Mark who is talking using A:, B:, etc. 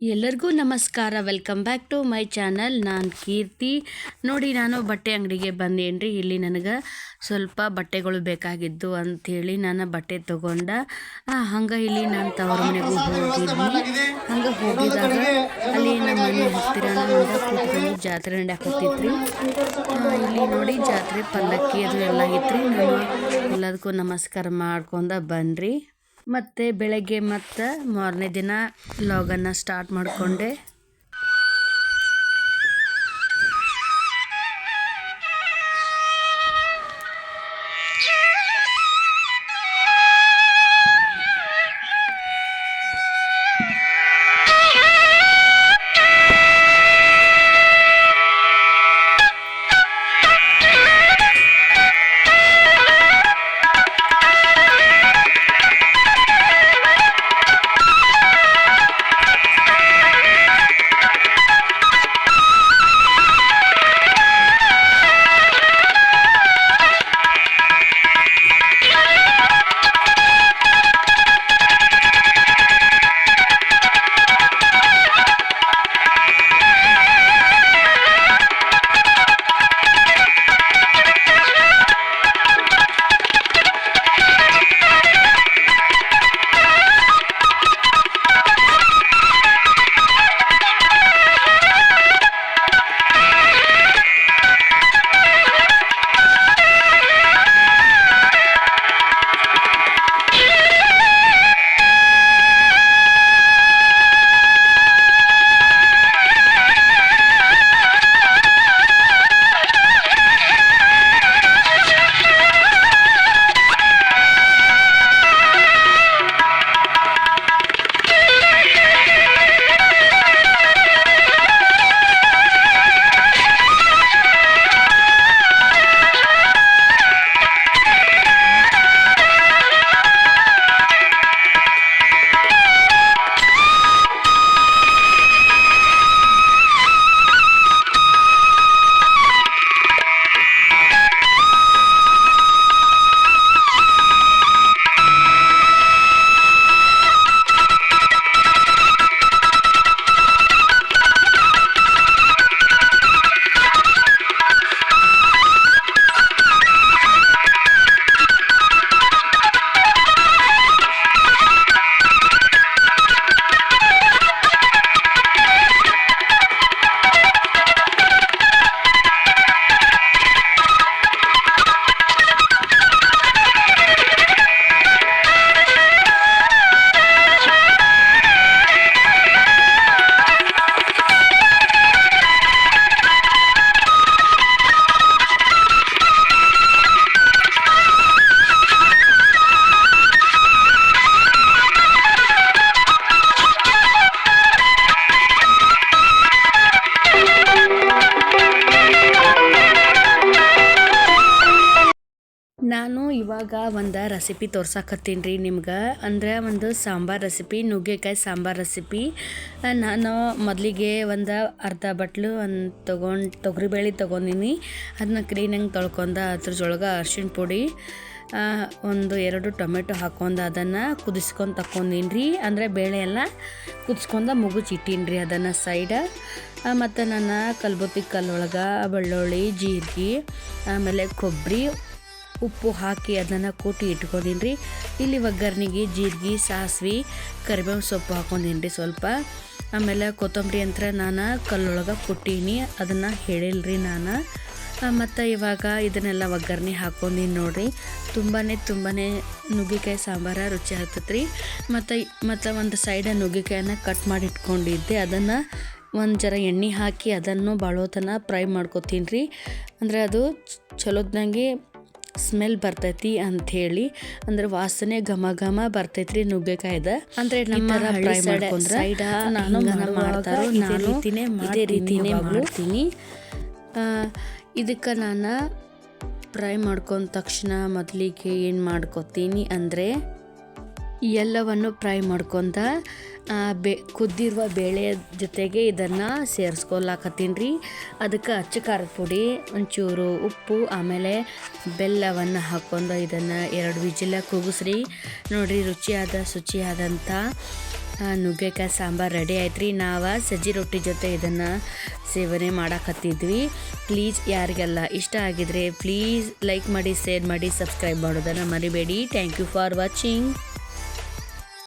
A: ಎಲ್ಲರಿಗೂ ನಮಸ್ಕಾರ. Welcome back to my channel ನಾನು ಕೀರ್ತಿ. ನೋಡಿ ನಾನು ಬಟ್ಟೆ ಅಂಗಡಿಗೆ ಬಂದೇನ್ರಿ. ಇಲ್ಲಿ ನನಗೆ ಸ್ವಲ್ಪ ಬಟ್ಟೆಗಳು ಬೇಕಾಗಿದ್ದು ಅಂಥೇಳಿ ನಾನು ಬಟ್ಟೆ ತೊಗೊಂಡ. ಹಂಗೆ ಇಲ್ಲಿ ನಾನು ತವ್ರ ಮನೆಗೂ ಹೋಗಿದ್ದೀನಿ ಹಂಗೆ ಹೋಗಿದಾಗ ಅಲ್ಲಿ ನಮ್ಮ ಮನೆ ಹತ್ತಿರ ಕೂತ್ಕೊಂಡು ಜಾತ್ರೆ ನಡೆಯಕ್ಕೆ ಹೋಗ್ತಿದ್ರಿ ಇಲ್ಲಿ ನೋಡಿ ಜಾತ್ರೆ ಪಲ್ಲಕ್ಕಿ ಅದು ಎಲ್ಲ ಇತ್ತು ನಾನು ಎಲ್ಲದಕ್ಕೂ ನಮಸ್ಕಾರ ಮಾಡ್ಕೊಂಡ ಬನ್ರಿ. ಮತ್ತು ಬೆಳಗ್ಗೆ ಮತ್ತು ಮಾರನೇ ದಿನ ಲಾಗನ್ನು ಸ್ಟಾರ್ಟ್ ಮಾಡಿಕೊಂಡೆ. ಇವಾಗ ಒಂದು ರೆಸಿಪಿ ತೋರ್ಸಕತ್ತೀನಿ ರೀ ನಿಮ್ಗೆ. ಅಂದರೆ ಒಂದು ಸಾಂಬಾರು ರೆಸಿಪಿ ನುಗ್ಗೆಕಾಯಿ ಸಾಂಬಾರು ರೆಸಿಪಿ ನಾನು ಮೊದಲಿಗೆ ಒಂದು ಅರ್ಧ ಬಟ್ಲು ಒಂದು ತೊಗೊಂಡು ತೊಗರಿಬೇಳೆ ತೊಗೊಂಡಿನಿ. ಅದನ್ನ ಕ್ಲೀನಾಗಿ ತೊಳ್ಕೊಂಡ ಅದ್ರ ಜೊಳಗೆ ಅರ್ಶಿಣ ಪುಡಿ ಒಂದು ಎರಡು ಟೊಮೆಟೊ ಹಾಕೊಂಡು ಅದನ್ನು ಕುದಿಸ್ಕೊಂಡು ತಕ್ಕೊಂಡೀನಿ ರೀ. ಅಂದರೆ ಬೇಳೆ ಎಲ್ಲ ಕುದಿಸ್ಕೊಂಡು ಮುಗುಚಿಟ್ಟೀನಿ ರೀ ಅದನ್ನು ಸೈಡ ಮತ್ತು ನಾನು ಕಲ್ಬುತ್ತಿ ಕಲ್ಲೊಳಗೆ ಬೆಳ್ಳುಳ್ಳಿ, ಜೀರಿಗೆ, ಆಮೇಲೆ ಕೊಬ್ಬರಿ ಉಪ್ಪು ಹಾಕಿ ಅದನ್ನು ಕೂಟಿ ಇಟ್ಕೊಂಡಿನಿ ರೀ ಇಲ್ಲಿ ಒಗ್ಗರಣೆಗೆ ಜೀರಿಗೆ, ಸಾಸಿವೆ ಕರಿಬೇವು ಸೊಪ್ಪು ಹಾಕೊಂಡಿನಿ ರೀ ಸ್ವಲ್ಪ. ಆಮೇಲೆ ಕೊತ್ತಂಬರಿ ಅಂತ ನಾನು ಕಲ್ಲೊಳಗೆ ಕುಟ್ಟೀನಿ, ಅದನ್ನು ಹೇಳಿಲ್ರಿ ನಾನು. ಮತ್ತು ಇವಾಗ ಇದನ್ನೆಲ್ಲ ಒಗ್ಗರಣೆ ಹಾಕೊಂಡಿನಿ ನೋಡಿರಿ. ತುಂಬಾ ತುಂಬಾ ನುಗ್ಗೆಕಾಯಿ ಸಾಂಬಾರ ರುಚಿ ಆಗ್ತೈತೆ ರೀ ಮತ್ತು ಮತ್ತು ಒಂದು ಸೈಡ ನುಗ್ಗೆಕಾಯನ್ನ ಕಟ್ ಮಾಡಿ ಇಟ್ಕೊಂಡಿದ್ದೆ. ಅದನ್ನು ಒಂದು ಜರ ಎಣ್ಣೆ ಹಾಕಿ ಅದನ್ನು ಬಾಳೋತನ ಫ್ರೈ ಮಾಡ್ಕೊತೀನಿ ರೀ ಅಂದರೆ ಅದು ಚಲೋದ್ನಂಗೆ ಸ್ಮೆಲ್ ಬರ್ತೈತಿ ಹೇಳಿ ಅಂದ್ರೆ ವಾಸನೆ ಘಮ ಘಮ ಬರ್ತೈತ್ರಿ ನುಗ್ಗೆಕಾಯ್ದ ಅಂದ್ರೆ ನಮ್ಮ ಹಳ್ಳಿ ಮಾಡ್ಕೊಂಡ್ರೆ ನಾನು ಮಾಡ್ತಾರೋ ನಾನು
B: ರೀತಿನೇ
A: ಇದೇ ರೀತಿನೇ. ಮಾಡ್ತೀನಿ ಇದಕ್ಕೆ ನಾನು ಫ್ರೈ ಮಾಡ್ಕೊಂಡ ತಕ್ಷಣ ಮೊದಲಿಗೆ ಏನು ಮಾಡ್ಕೊತೀನಿ ಅಂದರೆ ಎಲ್ಲವನ್ನು ಫ್ರೈ ಮಾಡ್ಕೊಂಡ ಆ, ಬೆ ಕುದ್ದಿರುವ ಬೇಳೆ ಜೊತೆಗೆ ಇದನ್ನು ಸೇರಿಸ್ಕೊಲಾಕತ್ತೀನಿ ರೀ. ಅದಕ್ಕೆ ಅಚ್ಚ ಖಾರದ ಪುಡಿ ಒಂಚೂರು ಉಪ್ಪು ಆಮೇಲೆ ಬೆಲ್ಲವನ್ನು ಹಾಕ್ಕೊಂಡು ಇದನ್ನು ಎರಡು ವಿಜಿಲ ಕೂಗಿಸ್ರಿ. ನೋಡಿರಿ ರುಚಿಯಾದ ಶುಚಿಯಾದಂಥ ನುಗ್ಗೆಕಾಯಿ ಸಾಂಬಾರು ರೆಡಿ ಆಯ್ತು ರೀ ನಾವು ಸಜ್ಜಿ ರೊಟ್ಟಿ ಜೊತೆ ಇದನ್ನು ಸೇವನೆ ಮಾಡಾಕತ್ತಿದ್ವಿ. ಪ್ಲೀಸ್ ಯಾರಿಗೆಲ್ಲ ಇಷ್ಟ ಆಗಿದ್ರೆ ಪ್ಲೀಸ್ ಲೈಕ್ ಮಾಡಿ ಶೇರ್ ಮಾಡಿ ಸಬ್ಸ್ಕ್ರೈಬ್ ಮಾಡೋದನ್ನು ಮರಿಬೇಡಿ. Thank you for watching.